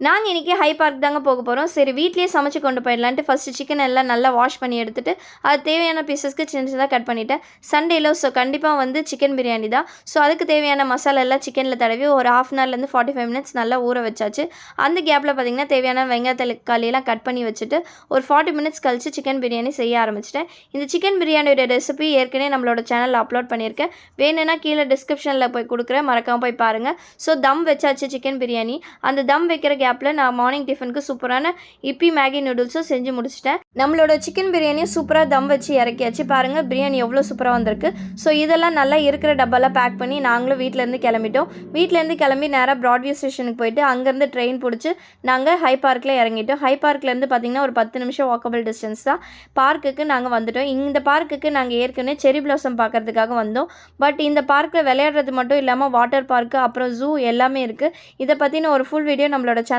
நாங்கள் இன்றைக்கி high park தாங்க போக போகிறோம் சரி வீட்லேயே சமைச்சு கொண்டு போயிடலான்ட்டு ஃபஸ்ட்டு சிக்கன் எல்லாம் நல்லா வாஷ் பண்ணி எடுத்துகிட்டு அது தேவையான பீசஸ்க்கு சின்ன சின்னதாக கட் பண்ணிவிட்டேன் சண்டேயில் ஸோ கண்டிப்பாக வந்து சிக்கன் பிரியாணி தான். ஸோ அதுக்கு தேவையான மசாலா எல்லாம் சிக்கனில் தடவி ஒரு ஹாஃப் அன் ஹவர்லேருந்து ஃபார்ட்டி ஃபைவ் மினிட்ஸ் நல்லா ஊற வச்சாச்சு. அந்த கேப்பில் பார்த்திங்கன்னா தேவையான வெங்காய தக்காளியெல்லாம் கட் பண்ணி வச்சுட்டு ஒரு ஃபார்ட்டி மினிட்ஸ் கழிச்சு சிக்கன் பிரியாணி செய்ய ஆரம்பிச்சிட்டேன். இந்த சிக்கன் பிரியாணியோட ரெசிபி ஏற்கனவே நம்மளோட சேனலில் அப்லோட் பண்ணியிருக்கேன். வேணும்னா கீழே டிஸ்கிரிப்ஷனில் போய் கொடுக்குறேன். மறக்காமல் போய் பாருங்கள் ஸோ தம் வச்சாச்சு சிக்கன் பிரியாணி அந்த தம் வைக்கிற கேப்பில் நான் மார்னிங் டிஃபனுக்கு சூப்பரான இப்பி மேகி நூடுல்ஸும் செஞ்சு முடிச்சிட்டேன். நம்மளோட சிக்கன் பிரியாணியும் சூப்பராக தம் வச்சு இறக்கியாச்சு. பாருங்கள் பிரியாணி எவ்வளோ சூப்பராக வந்திருக்கு. ஸோ இதெல்லாம் நல்லா இருக்கிற டப்பாலாம் பேக் பண்ணி நாங்களும் வீட்டிலேருந்து கிளம்பிட்டோம். வீட்டிலேருந்து கிளம்பி நேராக ப்ராட்வே ஸ்டேஷனுக்கு போயிட்டு அங்கேருந்து ட்ரெயின் பிடிச்சி நாங்கள் ஹை பார்க்கில் இறங்கிட்டோம். ஹை பார்க்லேருந்து பார்த்திங்கன்னா ஒரு பத்து நிமிஷம் வாக்கபிள் டிஸ்டன்ஸ் தான். பார்க்குக்கு நாங்கள் வந்துட்டோம். இந்த பார்க்குக்கு நாங்கள் ஏற்கனவே செரி பிளாசம் பார்க்கறதுக்காக வந்தோம். பட் இந்த பார்க்கில் விளையாடுறது மட்டும் இல்லாமல் வாட்டர் பார்க்கு அப்புறம் ஜூ எல்லாமே இருக்குது இதை பற்றின ஒரு ஃபுல் வீடியோ நம்மளோட சேனல்